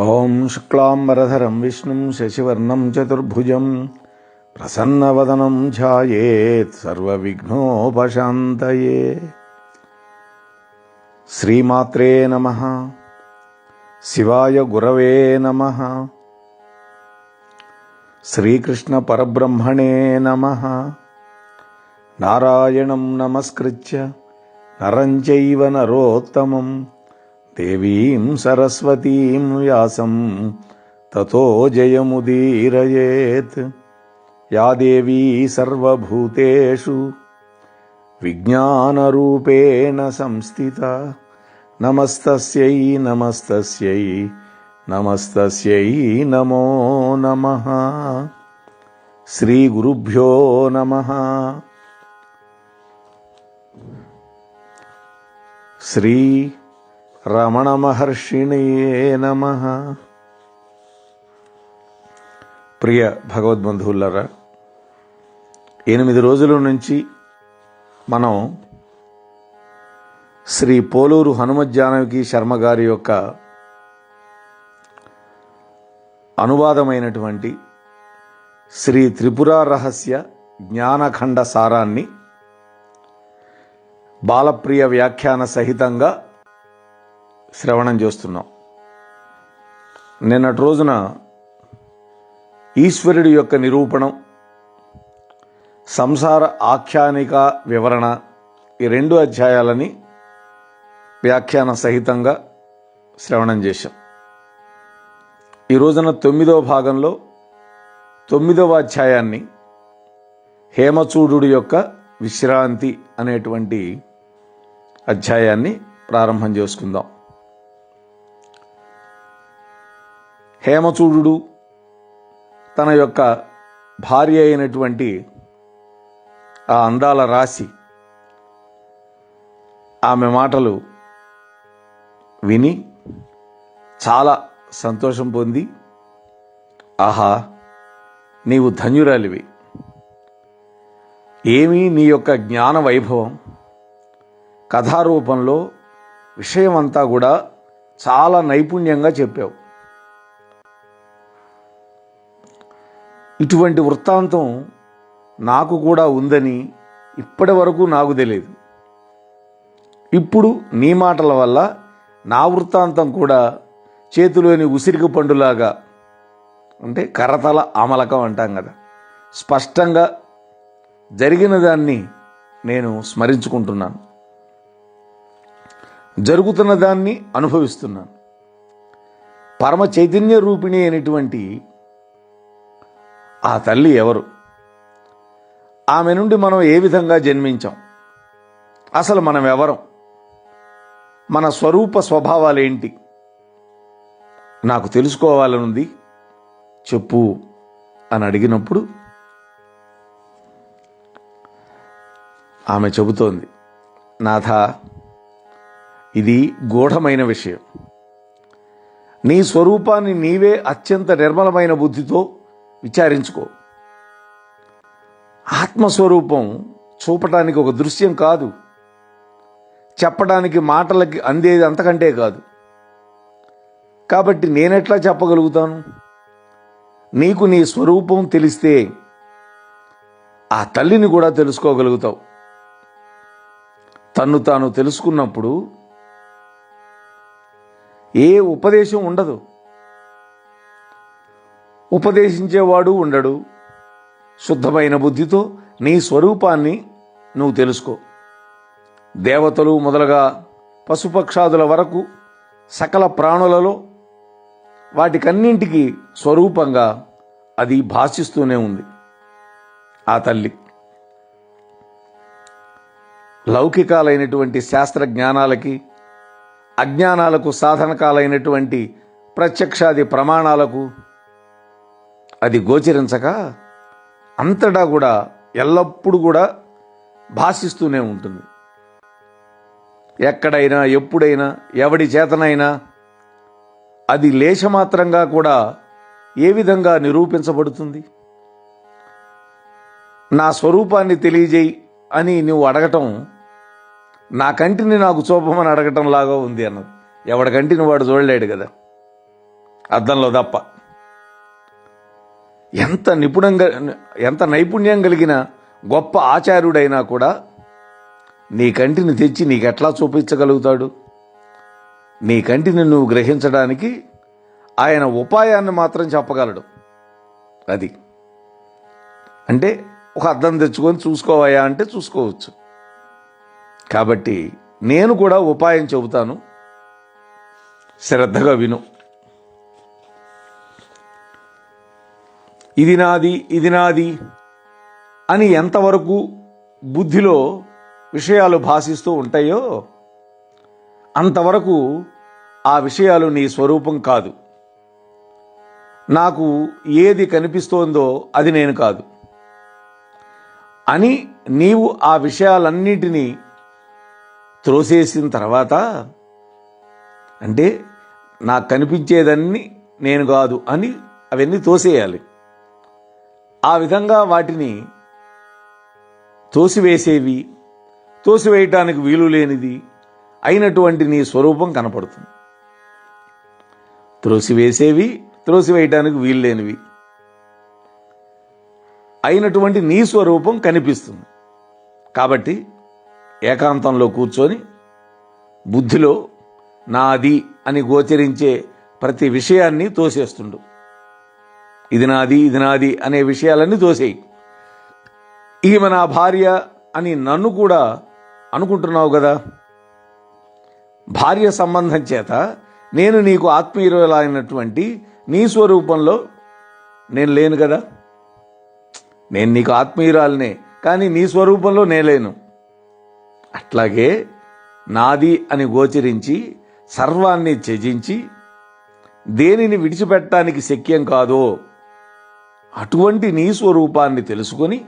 ॐ शुक्लाम्बरधरं विष्णुं शशिवर्णं चतुर्भुजं प्रसन्नवदनं ध्यायेत् सर्वविघ्नोपशान्तये। श्रीमात्रे नमः। शिवाय गुरवे नमः। श्रीकृष्णपरब्रह्मणे नमः। नारायणं नमस्कृत्य नरं चैव नरोत्तमम्। देवीं सरस्वतीं व्यासं ततो जयमुदीरयेत्। या देवी सर्वभूतेषु विज्ञानरूपेण संस्थिता। नमस्तस्यै नमस्तस्यै नमस्तस्यै नमो नमः। श्रीगुरुभ्यो नमः। श्री రమణ మహర్షిణయే నమ. ప్రియ భగవద్బంధువులరా ఎనిమిది రోజుల నుంచి మనం శ్రీ పోలూరు హనుమజ్జానకి శర్మ గారి యొక్క అనువాదమైనటువంటి శ్రీ త్రిపుర రహస్య జ్ఞానఖండ సారాన్ని బాలప్రియ వ్యాఖ్యాన సహితంగా శ్రవణం చేస్తున్నాం. నిన్నటి రోజున ఈశ్వరుడి యొక్క నిరూపణం సంసార ఆఖ్యానిక వివరణ ఈ రెండు అధ్యాయాలని వ్యాఖ్యాన సహితంగా శ్రవణం చేశాం. ఈ రోజున తొమ్మిదవ భాగంలో తొమ్మిదవ అధ్యాయాన్ని హేమచూడు యొక్క విశ్రాంతి అనేటువంటి అధ్యాయాన్ని ప్రారంభం చేసుకుందాం. హేమచూడు తన యొక్క భార్య అయినటువంటి ఆ అందాల రాశి. ఆమె మాటలు విని చాలా సంతోషం పొంది ఆహా నీవు ధన్యురాలివి. ఏమీ నీ యొక్క జ్ఞాన వైభవం కథారూపంలో విషయమంతా కూడా చాలా నైపుణ్యంగా చెప్పావు. ఇటువంటి వృత్తాంతం నాకు కూడా ఉందని ఇప్పటి వరకు నాకు తెలియదు. ఇప్పుడు నీ మాటల వల్ల నా వృత్తాంతం కూడా చేతిలోని ఉసిరిక పండులాగా అంటే కరతల అమలకం అంటాం కదా. స్పష్టంగా జరిగిన దాన్ని నేను స్మరించుకుంటున్నాను. జరుగుతున్న దాన్ని అనుభవిస్తున్నాను. పరమ చైతన్య రూపిణి అయినటువంటి ఆ తల్లి ఎవరు? ఆమె నుండి మనం ఏ విధంగా జన్మించాం? అసలు మనం ఎవరం? మన స్వరూప స్వభావాలేంటి? నాకు తెలుసుకోవాలనుంది చెప్పు అని అడిగినప్పుడు ఆమె చెబుతోంది నాథ ఇది గూఢమైన విషయం. నీ స్వరూపాన్ని నీవే అత్యంత నిర్మలమైన బుద్ధితో విచారించుకో. ఆత్మస్వరూపం చూపటానికి ఒక దృశ్యం కాదు. చెప్పడానికి మాటలకి అందేది అంతకంటే కాదు. కాబట్టి నేనెట్లా చెప్పగలుగుతాను? నీకు నీ స్వరూపం తెలిస్తే ఆ తల్లిని కూడా తెలుసుకోగలుగుతావు. తన్ను తాను తెలుసుకున్నప్పుడు ఏ ఉపదేశం ఉండదు. ఉపదేశించేవాడు ఉండడు. శుద్ధమైన బుద్ధితో నీ స్వరూపాన్ని నువ్వు తెలుసుకో. దేవతలు మొదలుగా పశుపక్షాదుల వరకు సకల ప్రాణులలో వాటికన్నింటికి స్వరూపంగా అది భాషిస్తూనే ఉంది. ఆ తల్లి లౌకికాలైనటువంటి శాస్త్ర జ్ఞానాలకి అజ్ఞానాలకు సాధనకాలైనటువంటి ప్రత్యక్షాది ప్రమాణాలకు అది గోచరించక అంతటా కూడా ఎల్లప్పుడూ కూడా భాషిస్తూనే ఉంటుంది. ఎక్కడైనా ఎప్పుడైనా ఎవడి చేతనైనా అది లేశమాత్రంగా కూడా ఏ విధంగా నిరూపించబడుతుంది? నా స్వరూపాన్ని తెలియజేయి అని నువ్వు అడగటం నా కంటిని నాకు చూపమని అడగటం లాగా ఉంది అన్నది. ఎవడి కంటిని వాడు చూడలేడు కదా. అద్దంలో తప్ప. ఎంత నిపుణంగా ఎంత నైపుణ్యం కలిగిన గొప్ప ఆచార్యుడైనా కూడా నీ కంటిని తెచ్చి నీకెట్లా చూపించగలుగుతాడు? నీ కంటిని నువ్వు గ్రహించడానికి ఆయన ఉపాయాన్ని మాత్రం చెప్పగలడు. అది. అంటే ఒక అర్థం తెచ్చుకొని చూసుకోవయా అంటే చూసుకోవచ్చు. కాబట్టి నేను కూడా ఉపాయం చెబుతాను. శ్రద్ధగా విను. ఇది నాది ఇది నాది అని ఎంతవరకు బుద్ధిలో విషయాలు భాషిస్తూ ఉంటాయో అంతవరకు ఆ విషయాలు నీ స్వరూపం కాదు. నాకు ఏది కనిపిస్తోందో అది నేను కాదు. అని నీవు ఆ విషయాలన్నిటినీ త్రోసేసిన తర్వాత అంటే నాకు కనిపించేదన్నీ నేను కాదు అని అవన్నీ తోసేయాలి. ఆ విధంగా వాటిని తోసివేసేవి తోసివేయటానికి వీలు లేనిది అయినటువంటి నీ స్వరూపం కనపడుతుంది. త్రోసివేసేవి త్రోసివేయటానికి వీలు లేనివి అయినటువంటి నీ స్వరూపం కనిపిస్తుంది. కాబట్టి ఏకాంతంలో కూర్చొని బుద్ధిలో నాది అని గోచరించే ప్రతి విషయాన్ని తోసేస్తుండు. ఇది నాది ఇది నాది అనే విషయాలన్నీ తోసేయి. ఈమె నా భార్య అని నన్ను కూడా అనుకుంటున్నావు కదా? భార్య సంబంధం చేత నేను నీకు ఆత్మీయులైనటువంటి నీ స్వరూపంలో నేను లేను కదా? నేను నీకు ఆత్మీయురాలనే కానీ నీ స్వరూపంలో నేలేను అట్లాగే నాది అని గోచరించి సర్వాన్ని త్యజించి దేనిని విడిచిపెట్టడానికి శక్యం కాదో అటువంటి నీ స్వరూపాన్ని తెలుసుకొని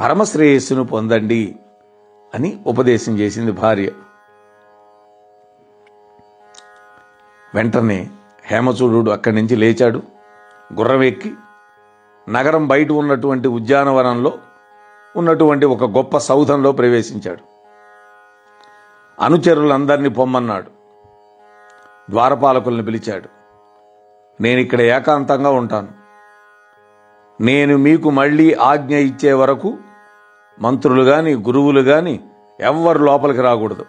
పరమశ్రేయస్సును పొందండి అని ఉపదేశం చేసింది భార్య. వెంటనే హేమచూడు అక్కడి నుంచి లేచాడు. గుర్రవెక్కి నగరం బయట ఉన్నటువంటి ఉద్యానవనంలో ఉన్నటువంటి ఒక గొప్ప సౌధంలో ప్రవేశించాడు. అనుచరులందరినీ పొమ్మన్నాడు. ద్వారపాలకుల్ని పిలిచాడు. నేను ఇక్కడ ఏకాంతంగా ఉంటాను. నేను మీకు మళ్ళీ ఆజ్ఞ ఇచ్చే వరకు మంత్రులు గాని గురువులు గాని ఎవ్వరు లోపలికి రాకూడదు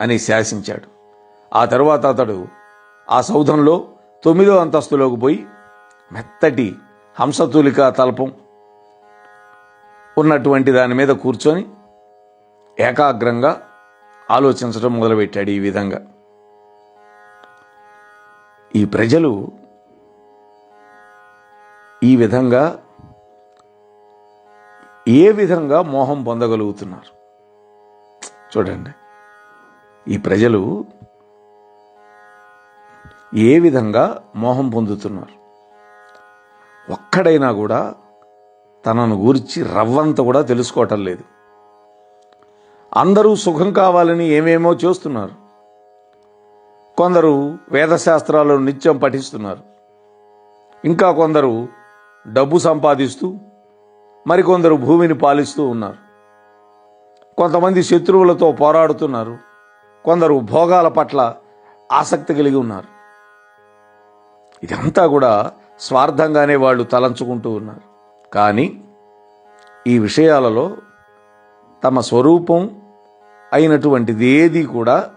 అని శాసించాడు. ఆ తర్వాత అతడు ఆ సౌధంలో తొమ్మిదో అంతస్తులోకి పోయి మెత్తటి హంసతూలిక తల్పం ఉన్నటువంటి దాని మీద కూర్చొని ఏకాగ్రంగా ఆలోచించడం మొదలుపెట్టాడు ఈ విధంగా. ఈ ప్రజలు ఈ విధంగా ఏ విధంగా మోహం పొందగలుగుతున్నారు? చూడండి. ఈ ప్రజలు ఏ విధంగా మోహం పొందుతున్నారు? ఒక్కడైనా కూడా తనను గురించి రవ్వంత కూడా తెలుసుకోవటం లేదు. అందరూ సుఖం కావాలని ఏమేమో చేస్తున్నారు. కొందరు వేదశాస్త్రాలను నిత్యం పఠిస్తున్నారు. ఇంకా కొందరు డబ్బు సంపాదిస్తూ మరికొందరు భూమిని పాలిస్తూ ఉన్నారు. కొంతమంది శత్రువులతో పోరాడుతున్నారు. కొందరు భోగాల పట్ల ఆసక్తి కలిగి ఉన్నారు. ఇదంతా కూడా స్వార్థంగానే వాళ్ళు తలంచుకుంటూ ఉన్నారు. కానీ ఈ విషయాలలో తమ స్వరూపం అయినటువంటిది ఏది కూడా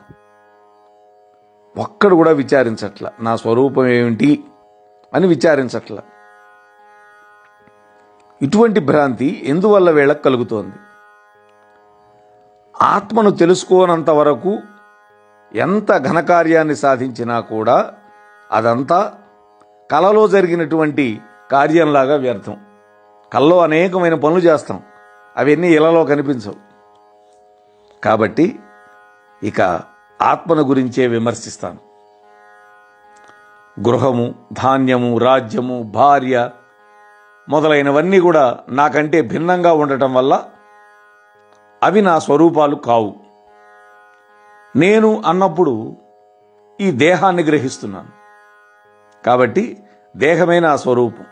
ఒక్కడు కూడా విచారించట్ల. నా స్వరూపం ఏమిటి అని విచారించట్ల. ఇటువంటి భ్రాంతి ఎందువల్ల వీళ్ళకు కలుగుతోంది? ఆత్మను తెలుసుకోనంత వరకు ఎంత ఘనకార్యాన్ని సాధించినా కూడా అదంతా కలలో జరిగినటువంటి కార్యంలాగా వ్యర్థం. కల్లో అనేకమైన పనులు చేస్తాం. అవన్నీ ఇలాలో కనిపించవు. కాబట్టి ఇక ఆత్మను గురించే విమర్శిస్తాను. గృహము ధాన్యము రాజ్యము భార్య మొదలైనవన్నీ కూడా నాకంటే భిన్నంగా ఉండటం వల్ల అవి నా స్వరూపాలు కావు. నేను అన్నప్పుడు ఈ దేహాన్ని గ్రహిస్తున్నాను. కాబట్టి దేహమే నా స్వరూపం.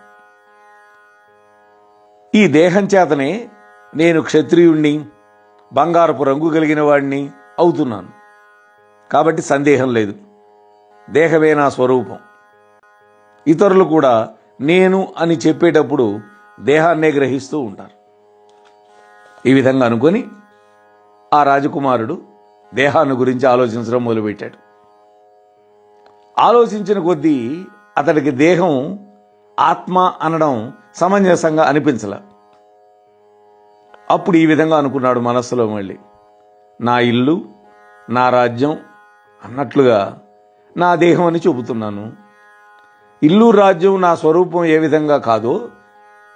ఈ దేహం చేతనే నేను క్షత్రియుణ్ణి బంగారపు రంగు కలిగిన వాడిని అవుతున్నాను. కాబట్టి సందేహం లేదు. దేహమే నా స్వరూపం. ఇతరులు కూడా నేను అని చెప్పేటప్పుడు దేహాన్నే గ్రహిస్తూ ఉంటారు. ఈ విధంగా అనుకొని ఆ రాజకుమారుడు దేహాన్ని గురించి ఆలోచించడం మొదలుపెట్టాడు. ఆలోచించిన కొద్దీ అతడికి దేహం ఆత్మ అనడం సమంజసంగా అనిపించలే. అప్పుడు ఈ విధంగా అనుకున్నాడు మనస్సులో మళ్ళీ. నా ఇల్లు నా రాజ్యం అన్నట్లుగా నా దేహం అని చెబుతున్నాను ఇల్లు రాజ్యం నా స్వరూపం ఏ విధంగా కాదో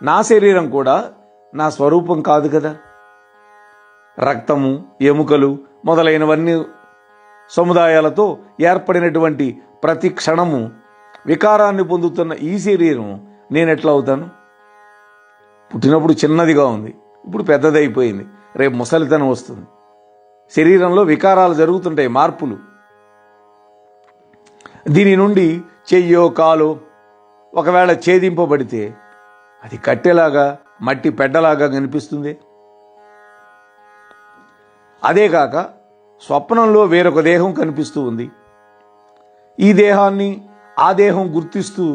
నా శరీరం కూడా నా స్వరూపం కాదు కదా. రక్తము ఎముకలు మొదలైనవన్నీ సముదాయాలతో ఏర్పడినటువంటి ప్రతి క్షణము వికారాన్ని పొందుతున్న ఈ శరీరం నేను ఎట్లా అవుతాను? పుట్టినప్పుడు చిన్నదిగా ఉంది ఇప్పుడు పెద్దదైపోయింది రేపు ముసలితనం వస్తుంది. శరీరంలో వికారాలు జరుగుతుంటాయి మార్పులు. దీని నుండి చెయ్యో కాలో ఒకవేళ ఛేదింపబడితే అది కట్టెలాగా మట్టి పెడ్డలాగా కనిపిస్తుంది. అదేకాక స్వప్నంలో వేరొక దేహం కనిపిస్తూ ఉంది. ఈ దేహాన్ని ఆ దేహం గుర్తిస్తూ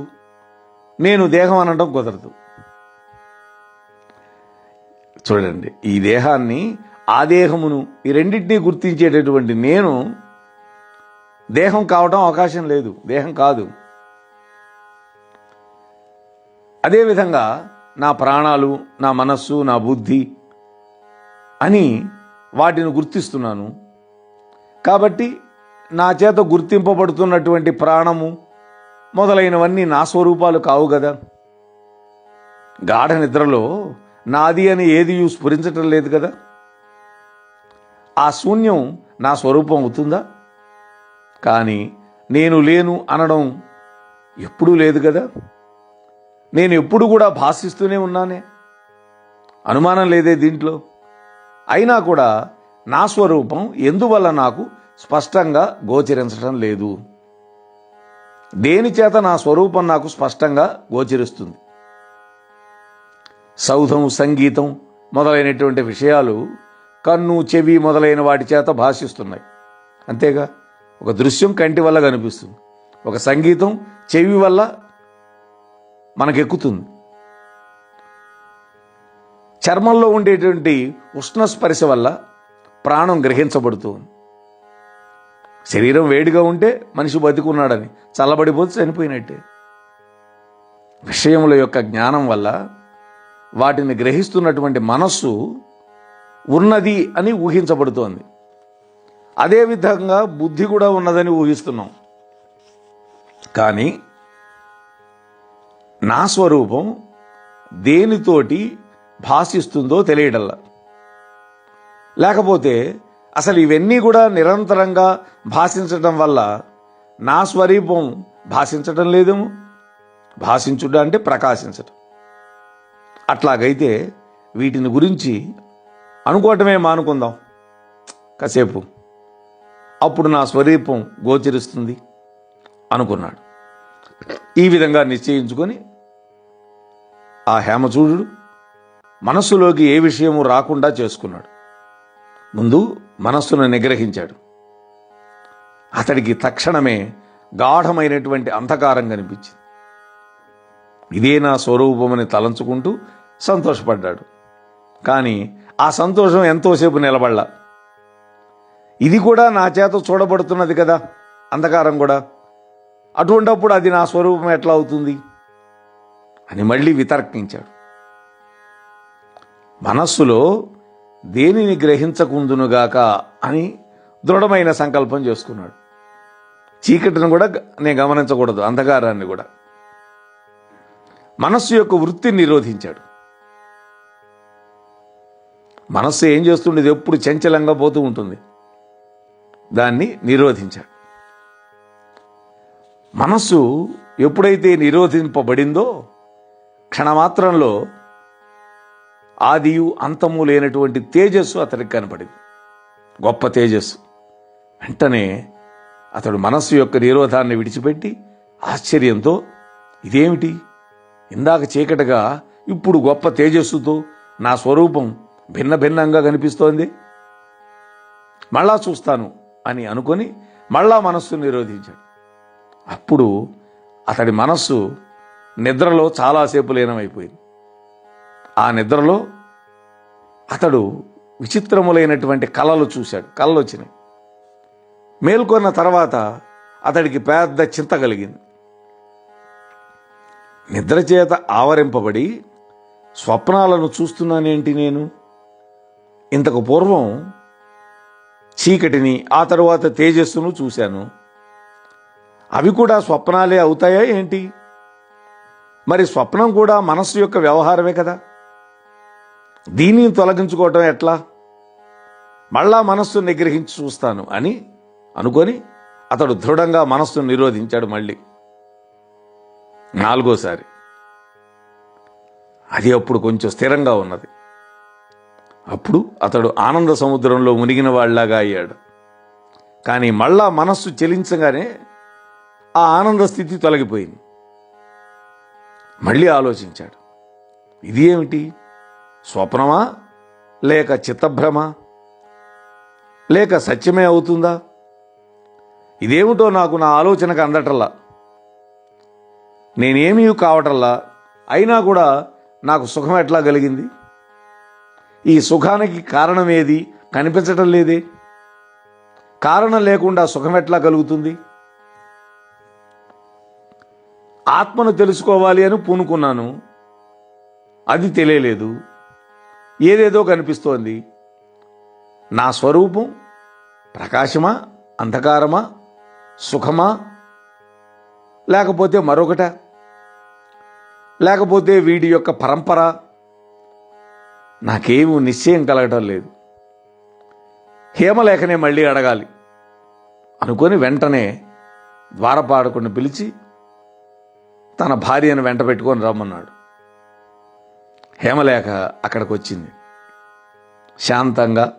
నేను దేహం అనడం కుదరదు. చూడండి ఈ దేహాన్ని ఆ దేహమును ఈ రెండింటినీ గుర్తించేటటువంటి నేను దేహం కావడం అవకాశం లేదు. దేహం కాదు. అదేవిధంగా నా ప్రాణాలు నా మనస్సు నా బుద్ధి అని వాటిని గుర్తిస్తున్నాను. కాబట్టి నా చేత గుర్తింపబడుతున్నటువంటి ప్రాణము మొదలైనవన్నీ నా స్వరూపాలు కావు కదా. గాఢ నిద్రలో నాది అని ఏది స్ఫురించటం లేదు కదా. ఆ శూన్యం నా స్వరూపం అవుతుందా? కానీ నేను లేను అనడం ఎప్పుడూ లేదు కదా. నేను ఎప్పుడు కూడా భాషిస్తూనే ఉన్నానే. అనుమానం లేదే దీంట్లో. అయినా కూడా నా స్వరూపం ఎందువల్ల నాకు స్పష్టంగా గోచరించడం లేదు? దేని చేత నా స్వరూపం నాకు స్పష్టంగా గోచరిస్తుంది? సౌధం సంగీతం మొదలైనటువంటి విషయాలు కన్ను చెవి మొదలైన వాటి చేత భాషిస్తున్నాయి. అంతేగా? ఒక దృశ్యం కంటి వల్ల కనిపిస్తుంది. ఒక సంగీతం చెవి వల్ల మనకెక్కుతుంది. చర్మంలో ఉండేటువంటి ఉష్ణ స్పర్శ వల్ల ప్రాణం గ్రహించబడుతుంది శరీరం వేడిగా ఉంటే మనిషి బతికున్నాడని చల్లబడిపోతే చనిపోయినట్టే. విషయముల యొక్క జ్ఞానం వల్ల వాటిని గ్రహిస్తున్నటువంటి మనస్సు ఉన్నది అని ఊహించబడుతోంది. అదేవిధంగా బుద్ధి కూడా ఉన్నదని ఊహిస్తున్నాం. కానీ నా స్వరూపం దేనితోటి భాషిస్తుందో తెలియడల్లా లేకపోతే అసలు ఇవన్నీ కూడా నిరంతరంగా భాషించటం వల్ల నా స్వరూపం భాషించటం లేదేమో భాషించుట అంటే ప్రకాశించటం. అట్లాగైతే వీటిని గురించి అనుకోవటమే మానుకుందాం. కాసేపు. అప్పుడు నా స్వరూపం గోచరిస్తుంది అనుకున్నాడు. ఈ విధంగా నిశ్చయించుకొని ఆ హేమచూడు మనస్సులోకి ఏ విషయము రాకుండా చేసుకున్నాడు. ముందు మనస్సును నిగ్రహించాడు. అతడికి తక్షణమే గాఢమైనటువంటి అంధకారం కనిపించింది. ఇదే నా స్వరూపమని తలంచుకుంటూ సంతోషపడ్డాడు. కానీ ఆ సంతోషం ఎంతోసేపు నిలబడలా. ఇది కూడా నా చేత చూడబడుతున్నది కదా అంధకారం కూడా. అటువంటప్పుడు అది నా స్వరూపం ఎట్లా అవుతుంది? అని మళ్ళీ వితర్కించాడు. మనస్సులో దేనిని గ్రహించకుందునుగాక అని దృఢమైన సంకల్పం చేసుకున్నాడు. చీకటిని కూడా నేను గమనించకూడదు అంధకారాన్ని కూడా. మనస్సు యొక్క వృత్తిని నిరోధించాడు. మనస్సు ఏం చేస్తుండేది? ఎప్పుడు చంచలంగా పోతూ ఉంటుంది. దాన్ని నిరోధించాడు. మనస్సు ఎప్పుడైతే నిరోధింపబడిందో క్షణమాత్రంలో ఆదియు అంతము లేనటువంటి తేజస్సు అతనికి కనపడింది. గొప్ప తేజస్సు. వెంటనే అతడు మనస్సు యొక్క నిరోధాన్ని విడిచిపెట్టి ఆశ్చర్యంతో ఇదేమిటి? ఇందాక చీకటిగా ఇప్పుడు గొప్ప తేజస్సుతో నా స్వరూపం భిన్న భిన్నంగా కనిపిస్తోంది. మళ్ళా చూస్తాను. అని అనుకొని మళ్ళా మనస్సు నిరోధించాడు. అప్పుడు అతడి మనస్సు నిద్రలో చాలాసేపు లీనమైపోయింది. ఆ నిద్రలో అతడు విచిత్రములైనటువంటి కళలు చూశాడు. కళలు వచ్చినాయి. మేల్కొన్న తర్వాత అతడికి పెద్ద చింత కలిగింది. నిద్ర చేత ఆవరింపబడి స్వప్నాలను చూస్తున్నానేంటి నేను? ఇంతకు పూర్వం చీకటిని ఆ తరువాత తేజస్సును చూశాను. అవి కూడా స్వప్నాలే అవుతాయా ఏంటి? మరి స్వప్నం కూడా మనస్సు యొక్క వ్యవహారమే కదా. దీనిని తొలగించుకోవటం ఎట్లా? మళ్ళా మనస్సు నిగ్రహించి చూస్తాను అని అనుకొని అతడు దృఢంగా మనస్సును నిరోధించాడు మళ్ళీ. నాలుగోసారి. అది అప్పుడు కొంచెం స్థిరంగా ఉన్నది. అప్పుడు అతడు ఆనంద సముద్రంలో మునిగిన వాళ్ళలాగా అయ్యాడు. కానీ మళ్ళా మనస్సు చెలించగానే ఆ ఆనంద స్థితి తొలగిపోయింది. మళ్ళీ ఆలోచించాడు. ఇది ఏమిటి? స్వప్నమా? లేక చిత్తభ్రమ? లేక సత్యమే అవుతుందా? ఇదేమిటో నాకు నా ఆలోచనకు అందటల్లా. నేనేమీ కావటల్లా? అయినా కూడా నాకు సుఖం ఎట్లా కలిగింది? ఈ సుఖానికి కారణం ఏది? కనిపించటం లేదే. కారణం లేకుండా సుఖం ఎట్లా కలుగుతుంది? ఆత్మను తెలుసుకోవాలి అని పూనుకున్నాను. అది తెలియలేదు. ఏదేదో కనిపిస్తోంది. నా స్వరూపం ప్రకాశమా? అంధకారమా? సుఖమా? లేకపోతే మరొకట? లేకపోతే వీడి యొక్క పరంపర? నాకేమీ నిశ్చయం కలగటం లేదు. హేమలేఖనే మళ్ళీ అడగాలి. అనుకొని వెంటనే ద్వారపాడకుండా పిలిచి తన భార్యను వెంట పెట్టుకొని రమ్మన్నాడు. హేమలేఖ అక్కడికి వచ్చింది శాంతంగా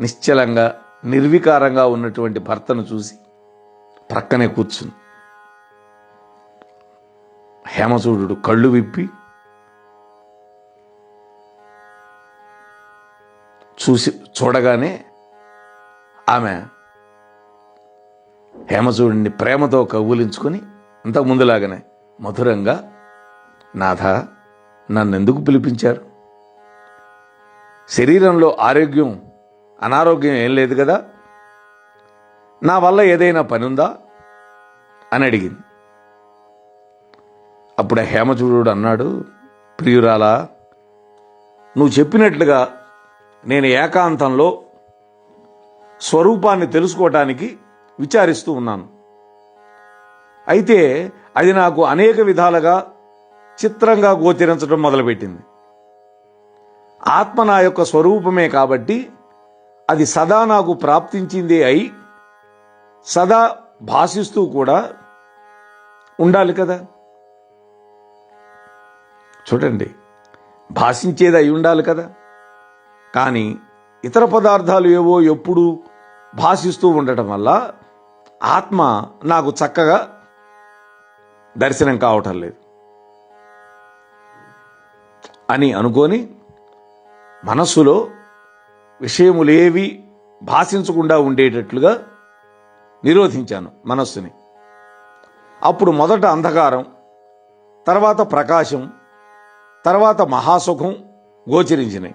నిశ్చలంగా నిర్వికారంగా ఉన్నటువంటి భర్తను చూసి ప్రక్కనే కూర్చుంది. హేమచూడు కళ్ళు విప్పి చూసి చూడగానే ఆమె హేమచూడిని ప్రేమతో కవ్వులించుకొని ఇంతకు ముందులాగానే మధురంగా నాథ నన్నెందుకు పిలిపించారు? శరీరంలో ఆరోగ్యం అనారోగ్యం ఏం లేదు కదా? నా వల్ల ఏదైనా పని ఉందా అని అడిగింది. అప్పుడు హేమచూడు అన్నాడు ప్రియురాలా నువ్వు చెప్పినట్లుగా నేను ఏకాంతంలో స్వరూపాన్ని తెలుసుకోవటానికి విచారిస్తూ ఉన్నాను. అయితే అది నాకు అనేక విధాలుగా చిత్రంగా గోచరించడం మొదలుపెట్టింది. ఆత్మ నా యొక్క స్వరూపమే కాబట్టి అది సదా నాకు ప్రాప్తించిందే అయి సదా భాషిస్తూ కూడా ఉండాలి కదా. చూడండి భాషించేది అయి ఉండాలి కదా. కానీ ఇతర పదార్థాలు ఏవో ఎప్పుడు భాషిస్తూ ఉండటం వల్ల ఆత్మ నాకు చక్కగా దర్శనం కావటం లేదు. అని అనుకొని మనస్సులో విషయములేవి భాషించకుండా ఉండేటట్లుగా నిరోధించాను మనస్సుని. అప్పుడు మొదట అంధకారం తర్వాత ప్రకాశం తర్వాత మహాసుఖం గోచరించినాయి.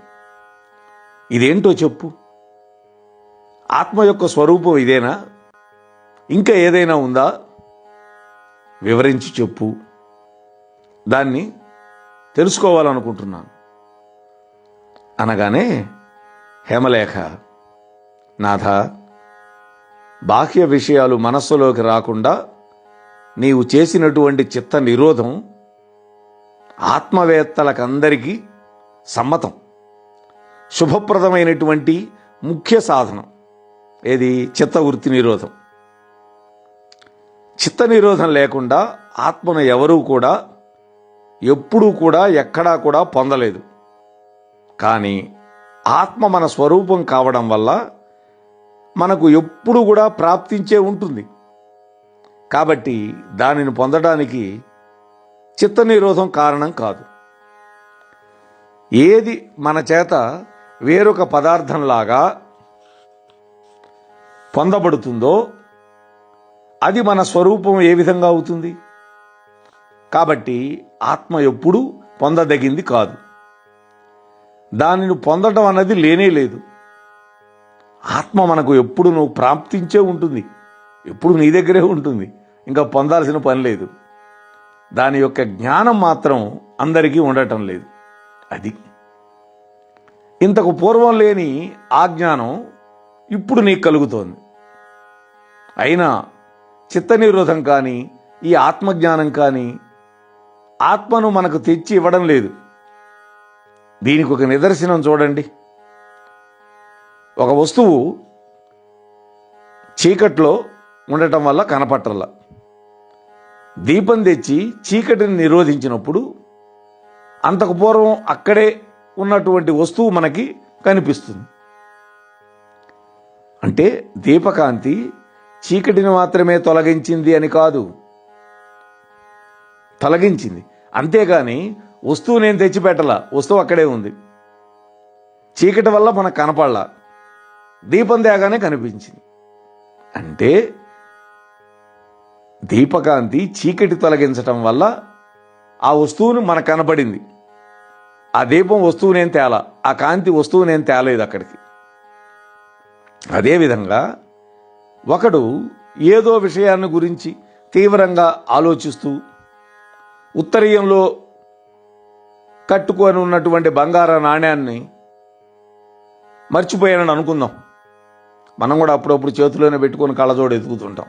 ఇదేంటో చెప్పు. ఆత్మ యొక్క స్వరూపం ఇదేనా? ఇంకా ఏదైనా ఉందా? వివరించి చెప్పు. దాన్ని తెలుసుకోవాలనుకుంటున్నాను. అనగానే హేమలేఖ నాథ బాహ్య విషయాలు మనస్సులోకి రాకుండా నీవు చేసినటువంటి చిత్త నిరోధం ఆత్మవేత్తలకందరికీ సమ్మతం. శుభప్రదమైనటువంటి ముఖ్య సాధనం. ఏది? చిత్తవృత్తి నిరోధం. చిత్త నిరోధం లేకుండా ఆత్మను ఎవరూ కూడా ఎప్పుడూ కూడా ఎక్కడా కూడా పొందలేదు. కానీ ఆత్మ మన స్వరూపం కావడం వల్ల మనకు ఎప్పుడు కూడా ప్రాప్తించే ఉంటుంది. కాబట్టి దానిని పొందడానికి చిత్త నిరోధం కారణం కాదు. ఏది మన చేత వేరొక పదార్థంలాగా పొందబడుతుందో అది మన స్వరూపం ఏ విధంగా అవుతుంది? కాబట్టి ఆత్మ ఎప్పుడూ పొందదగింది కాదు. దానిని పొందడం అన్నది లేనే లేదు. ఆత్మ మనకు ఎప్పుడు నువ్వు ప్రాప్తించే ఉంటుంది. ఎప్పుడు నీ దగ్గరే ఉంటుంది. ఇంకా పొందాల్సిన పని లేదు. దాని యొక్క జ్ఞానం మాత్రం అందరికీ ఉండటం లేదు. అది ఇంతకు పూర్వం లేని ఆ జ్ఞానం ఇప్పుడు నీకు కలుగుతోంది. అయినా చిత్త నిరోధం కానీ ఈ ఆత్మజ్ఞానం కానీ ఆత్మను మనకు తెచ్చి ఇవ్వడం లేదు. దీనికి ఒక నిదర్శనం చూడండి. ఒక వస్తువు చీకట్లో ఉండటం వల్ల కనపట్టల. దీపం తెచ్చి చీకటిని నిరోధించినప్పుడు అంతకు పూర్వం అక్కడే ఉన్నటువంటి వస్తువు మనకి కనిపిస్తుంది. అంటే దీపకాంతి చీకటిని మాత్రమే తొలగించింది అని కాదు. తొలగించింది. అంతేగాని వస్తువు నేను తెచ్చిపెట్టలా? వస్తువు అక్కడే ఉంది. చీకటి వల్ల మనకు కనపడలా. దీపం తేగానే కనిపించింది. అంటే దీపకాంతి చీకటి తొలగించటం వల్ల ఆ వస్తువును మనకు కనపడింది. ఆ దీపం వస్తువు నేను తేల ఆ కాంతి వస్తువు నేను తేలేదు అక్కడికి. అదేవిధంగా ఒకడు ఏదో విషయాన్ని గురించి తీవ్రంగా ఆలోచిస్తూ ఉత్తరీయంలో కట్టుకొని ఉన్నటువంటి బంగార నాణ్యాన్ని మర్చిపోయానని అనుకుందాం. మనం కూడా అప్పుడప్పుడు చేతిలోనే పెట్టుకొని కళ్ళజోడు ఎదుగుతుంటాం.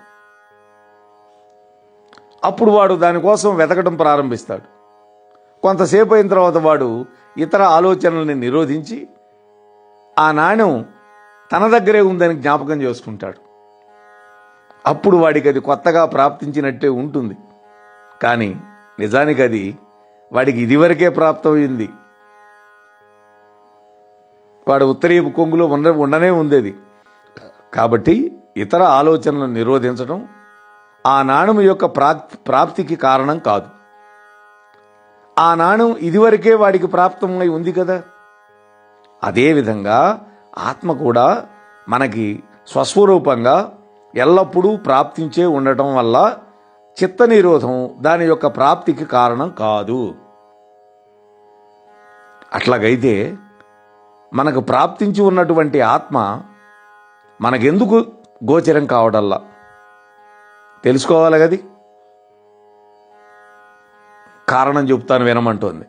అప్పుడు వాడు దానికోసం వెతకడం ప్రారంభిస్తాడు. కొంతసేపు అయిన తర్వాత వాడు ఇతర ఆలోచనల్ని నిరోధించి ఆ నాణ్యం తన దగ్గరే ఉందని జ్ఞాపకం చేసుకుంటాడు. అప్పుడు వాడికి అది కొత్తగా ప్రాప్తించినట్టే ఉంటుంది. కానీ నిజానికి అది వాడికి ఇదివరకే ప్రాప్తమైంది. వాడు ఉత్తరీయపు కొంగులో ఉండ ఉండనే ఉండేది. కాబట్టి ఇతర ఆలోచనలను నిరోధించడం ఆ నాణం యొక్క ప్రాప్తికి కారణం కాదు. ఆ నాణం ఇదివరకే వాడికి ప్రాప్తమై ఉంది కదా? అదేవిధంగా ఆత్మ కూడా మనకి స్వస్వరూపంగా ఎల్లప్పుడూ ప్రాప్తించే ఉండటం వల్ల చిత్త నిరోధం దాని యొక్క ప్రాప్తికి కారణం కాదు. అట్లాగైతే మనకు ప్రాప్తించి ఉన్నటువంటి ఆత్మ మనకెందుకు గోచరం కావడల్లా తెలుసుకోవాలి గది కారణం చెబుతాను వినమంటోంది.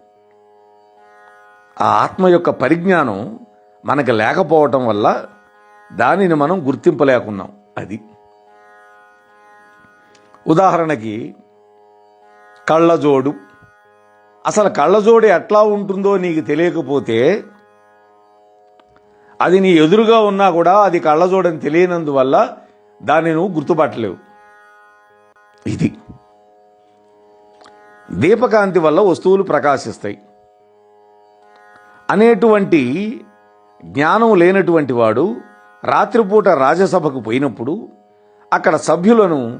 ఆ ఆత్మ యొక్క పరిజ్ఞానం మనకు లేకపోవటం వల్ల దానిని మనం గుర్తింపలేకున్నాం. అది ఉదాహరణకి కళ్ళజోడు. అసలు కళ్ళజోడు ఎట్లా ఉంటుందో నీకు తెలియకపోతే అది నీ ఎదురుగా ఉన్నా కూడా అది కళ్ళజోడని తెలియనందువల్ల దాన్ని నువ్వు గుర్తుపట్టలేవు. ఇది దీపకాంతి వల్ల వస్తువులు ప్రకాశిస్తాయి. అనేటువంటి జ్ఞానం లేనటువంటి వాడు రాత్రిపూట రాజ్యసభకు పోయినప్పుడు అక్కడ సభ్యులను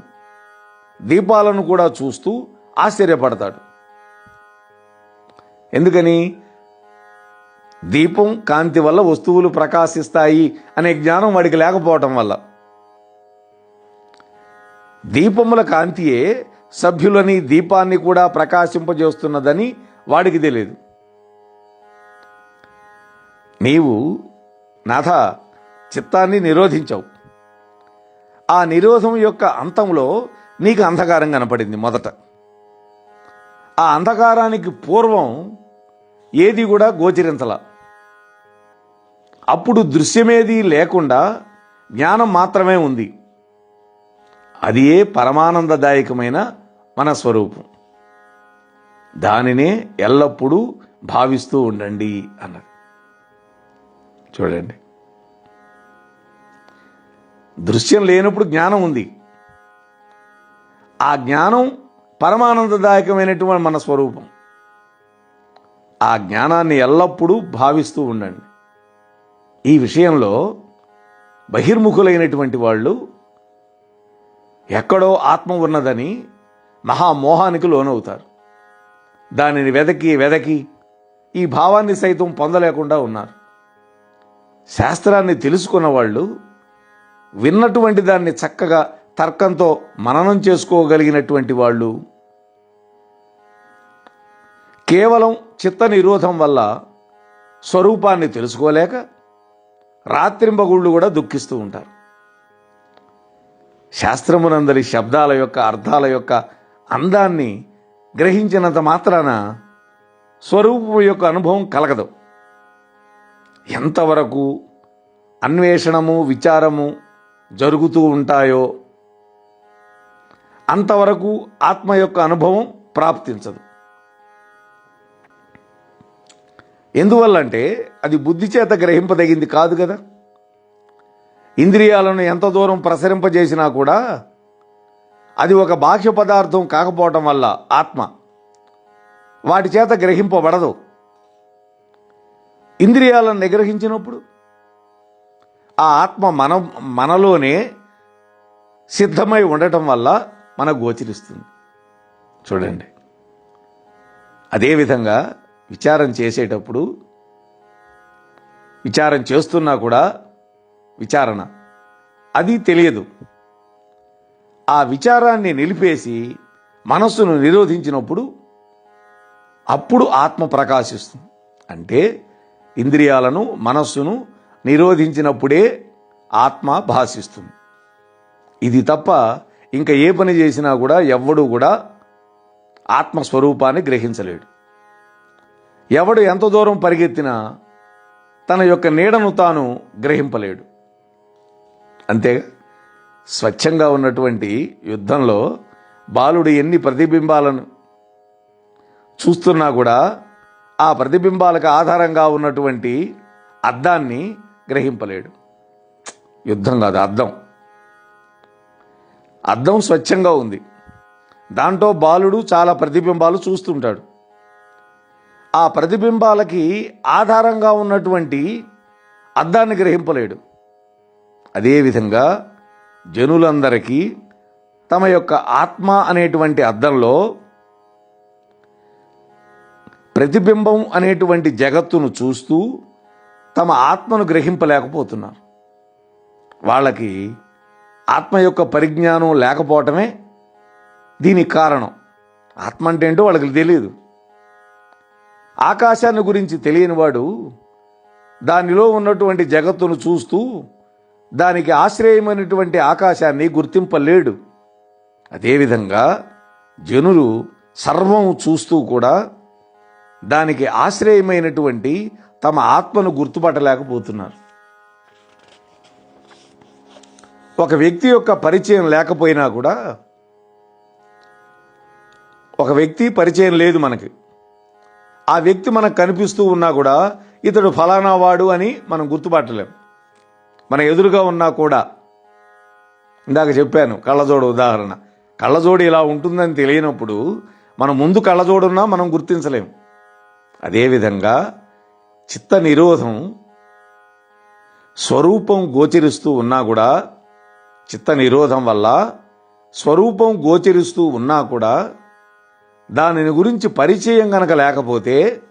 దీపాలను కూడా చూస్తూ ఆశ్చర్యపడతాడు. ఎందుకని? దీపం కాంతి వల్ల వస్తువులు ప్రకాశిస్తాయి అనే జ్ఞానం వాడికి లేకపోవటం వల్ల. దీపముల కాంతియే సభ్యులని దీపాన్ని కూడా ప్రకాశింపజేస్తున్నదని వాడికి తెలియదు నీవు నాథ చిత్తాన్ని నిరోధించావు. ఆ నిరోధం యొక్క అంతంలో నీకు అంధకారం కనపడింది మొదట. ఆ అంధకారానికి పూర్వం ఏది కూడా గోచరించల. అప్పుడు దృశ్యమేది లేకుండా జ్ఞానం మాత్రమే ఉంది. అది ఏ పరమానందదాయకమైన మన స్వరూపం దానినే ఎల్లప్పుడూ భావిస్తూ ఉండండి అన్నది. చూడండి. దృశ్యం లేనప్పుడు జ్ఞానం ఉంది. ఆ జ్ఞానం పరమానందదాయకమైనటువంటి మన స్వరూపం ఆ జ్ఞానాన్ని ఎల్లప్పుడూ భావిస్తూ ఉండండి. ఈ విషయంలో బహిర్ముఖులైనటువంటి వాళ్ళు ఎక్కడో ఆత్మ ఉన్నదని మహామోహానికి లోనవుతారు. దానిని వెదకి వెదకి ఈ భావాన్ని సైతం పొందలేకుండా ఉన్నారు. శాస్త్రాన్ని తెలుసుకున్న వాళ్ళు విన్నటువంటి దాన్ని చక్కగా తర్కంతో మననం చేసుకోగలిగినటువంటి వాళ్ళు కేవలం చిత్త నిరోధం వల్ల స్వరూపాన్ని తెలుసుకోలేక రాత్రింబగుళ్ళు కూడా దుఃఖిస్తూ ఉంటారు. శాస్త్రమునందరి శబ్దాల యొక్క అర్థాల యొక్క అందాన్ని గ్రహించినంత మాత్రాన స్వరూపం యొక్క అనుభవం కలగదు. ఎంతవరకు అన్వేషణము విచారము జరుగుతూ ఉంటాయో అంతవరకు ఆత్మ యొక్క అనుభవం ప్రాప్తించదు. ఎందువల్లంటే అది బుద్ధి చేత గ్రహింపదగింది కాదు కదా. ఇంద్రియాలను ఎంత దూరం ప్రసరింపజేసినా కూడా అది ఒక బాహ్య పదార్థం కాకపోవటం వల్ల ఆత్మ. వాటి చేత గ్రహింపబడదు. ఇంద్రియాలను నిగ్రహించినప్పుడు ఆ ఆత్మ మన మనలోనే సిద్ధమై ఉండటం వల్ల మనకు గోచరిస్తుంది. చూడండి. అదేవిధంగా విచారం చేసేటప్పుడు విచారం చేస్తున్నా కూడా విచారణ. అది తెలియదు. ఆ విచారాన్ని నిలిపేసి మనస్సును నిరోధించినప్పుడు అప్పుడు ఆత్మ ప్రకాశిస్తుంది. అంటే ఇంద్రియాలను మనస్సును నిరోధించినప్పుడే ఆత్మ భాషిస్తుంది. ఇది తప్ప ఇంకా ఏ పని చేసినా కూడా ఎవ్వడూ కూడా ఆత్మస్వరూపాన్ని గ్రహించలేడు. ఎవడు ఎంత దూరం పరిగెత్తినా తన యొక్క నీడను తాను గ్రహింపలేడు. అంతేగా? స్వచ్ఛంగా ఉన్నటువంటి యుద్ధంలో బాలుడు ఎన్ని ప్రతిబింబాలను చూస్తున్నా కూడా ఆ ప్రతిబింబాలకు ఆధారంగా ఉన్నటువంటి అద్దాన్ని గ్రహింపలేడు. యుద్ధం కాదు అద్దం. అద్దం స్వచ్ఛంగా ఉంది. దాంట్లో బాలుడు చాలా ప్రతిబింబాలు చూస్తుంటాడు. ఆ ప్రతిబింబాలకి ఆధారంగా ఉన్నటువంటి అద్దాన్ని గ్రహింపలేడు. అదేవిధంగా జనులందరికీ తమ యొక్క ఆత్మ అనేటువంటి అద్దంలో ప్రతిబింబం అనేటువంటి జగత్తును చూస్తూ తమ ఆత్మను గ్రహింపలేకపోతున్నారు. వాళ్ళకి ఆత్మ యొక్క పరిజ్ఞానం లేకపోవటమే దీనికి కారణం. ఆత్మ అంటే ఏంటో వాళ్ళకి తెలియదు ఆకాశాన్ని గురించి తెలియనివాడు దానిలో ఉన్నటువంటి జగత్తును చూస్తూ దానికి ఆశ్రయమైనటువంటి ఆకాశాన్ని గుర్తింపలేడు. అదేవిధంగా జనులు సర్వం చూస్తూ కూడా దానికి ఆశ్రయమైనటువంటి తమ ఆత్మను గుర్తుపట్టలేకపోతున్నారు. ఒక వ్యక్తి యొక్క పరిచయం లేకపోయినా కూడా ఒక వ్యక్తి పరిచయం లేదు మనకి. ఆ వ్యక్తి మనకు కనిపిస్తూ ఉన్నా కూడా ఇతడు ఫలానా వాడు అని మనం గుర్తుపట్టలేం. మన ఎదురుగా ఉన్నా కూడా. ఇందాక చెప్పాను కళ్ళజోడు ఉదాహరణ. కళ్ళజోడు ఇలా ఉంటుందని తెలియనప్పుడు మన ముందు కళ్ళజోడున్నా మనం గుర్తించలేము అదేవిధంగా చిత్త నిరోధం స్వరూపం గోచరిస్తూ ఉన్నా కూడా చిత్త నిరోధం వల్ల స్వరూపం గోచరిస్తూ ఉన్నా కూడా దానిని గురించి పరిచయం గనక లేకపోతే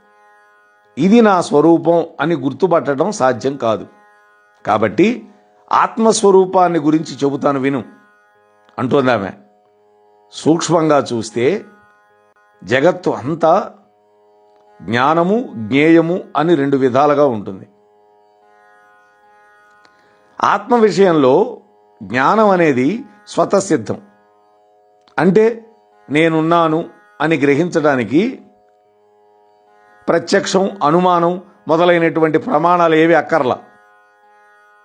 ఇది నా స్వరూపం అని గుర్తుపట్టడం సాధ్యం కాదు. కాబట్టి ఆత్మస్వరూపాన్ని గురించి చెబుతాను విను. అంటుందామె సూక్ష్మంగా చూస్తే జగత్తు అంతా జ్ఞానము జ్ఞేయము అని రెండు విధాలుగా ఉంటుంది. ఆత్మ విషయంలో జ్ఞానం అనేది స్వతసిద్ధం. అంటే నేనున్నాను అని గ్రహించడానికి ప్రత్యక్షం అనుమానం మొదలైనటువంటి ప్రమాణాలు ఏవి అక్కర్లా.